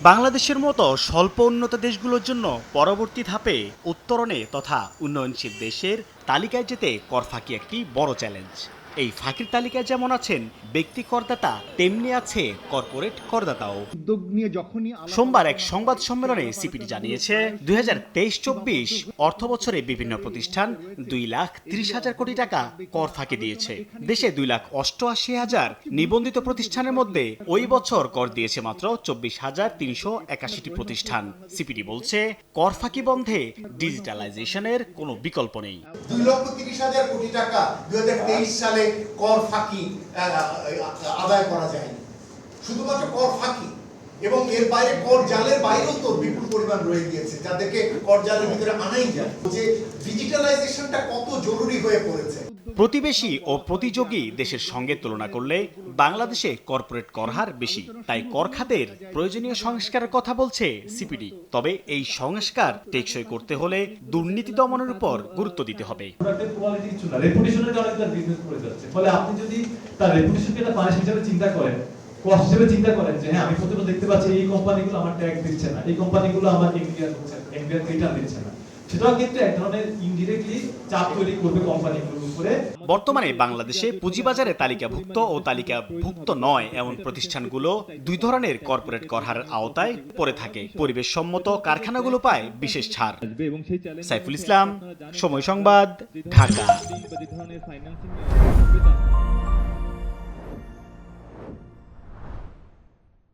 বাংলাদেশের মতো স্বল্প উন্নত দেশগুলোর জন্য পরবর্তী ধাপে উত্তরণে তথা উন্নয়নশীল দেশের তালিকায় যেতে কর ফাঁকি একটি বড় চ্যালেঞ্জ। এই ফাঁকির তালিকায় যেমন আছেন ব্যক্তি করদাতা তেমনি আছে কর্পোরেট করদাতাও। উদ্যোগ নিয়ে যখনই সোমবার এক সংবাদ সম্মেলনে সিপিডি জানিয়েছে, দুই হাজার তেইশ চব্বিশ অর্থ বছরে বিভিন্ন প্রতিষ্ঠান দুই লাখ ত্রিশ হাজার কোটি টাকা কর ফাঁকি দিয়েছে। দেশে দুই লাখ অষ্টআশি হাজার নিবন্ধিত প্রতিষ্ঠানের মধ্যে ওই বছর কর দিয়েছে মাত্র চব্বিশ হাজার তিনশো একাশিটি প্রতিষ্ঠান। সিপিডি বলছে, কর ফাঁকি বন্ধে ডিজিটালাইজেশনের কোনো বিকল্প নেই। দুই লক্ষ তিরিশ হাজার কোটি টাকা দুই হাজার তেইশ সালে কর ফাঁকি আদায় করা যায়নি। শুধুমাত্র কর ফাঁকি। এবং এর বাইরে কর জালের বাইরেও তো বিপুল পরিমাণ রয়ে গিয়েছে, যাদেরকে কর জালের ভিতরে আনাই যায়। যে ডিজিটালাইজেশনটা কত জরুরি হয়ে পড়েছে। প্রতিবেশী ও প্রতিযোগী দেশের সঙ্গে তুলনা করলে বাংলাদেশে কর্পোরেট কর হার বেশি। তাই কর খাতের প্রয়োজনীয় সংস্কারের কথা বলছে সিপিডি। তবে এই সংস্কার টেকসই করতে হলে দুর্নীতি দমনের উপর গুরুত্ব দিতে হবে। ফলে আপনি যদি তার রেপুটেশনকে একটা হিসেবে চিন্তা করেন কস্ট হিসেবে চিন্তা করেন যে হ্যাঁ আমি দেখতে পাচ্ছি এই কোম্পানিগুলো আমার ট্যাগ দিচ্ছে না, এই কোম্পানিগুলো আমার ইন্ডিয়ান ইন্ডিয়ান রিটার্ন দিচ্ছে না। সেটাও কিন্তু এক ধরনের ইনডিরেক্টলি চাপ তৈরি করবে কোম্পানিগুলোর উপরে। বর্তমানে বাংলাদেশে পুঁজিবাজারে তালিকাভুক্ত ও তালিকাভুক্ত নয় এমন প্রতিষ্ঠানগুলো দুই ধরনের কর্পোরেট কর হারের আওতায় পড়ে থাকে। পরিবেশ সম্মত কারখানাগুলো পায় বিশেষ ছাড়। সাইফুল ইসলাম, সময় সংবাদ, ঢাকা।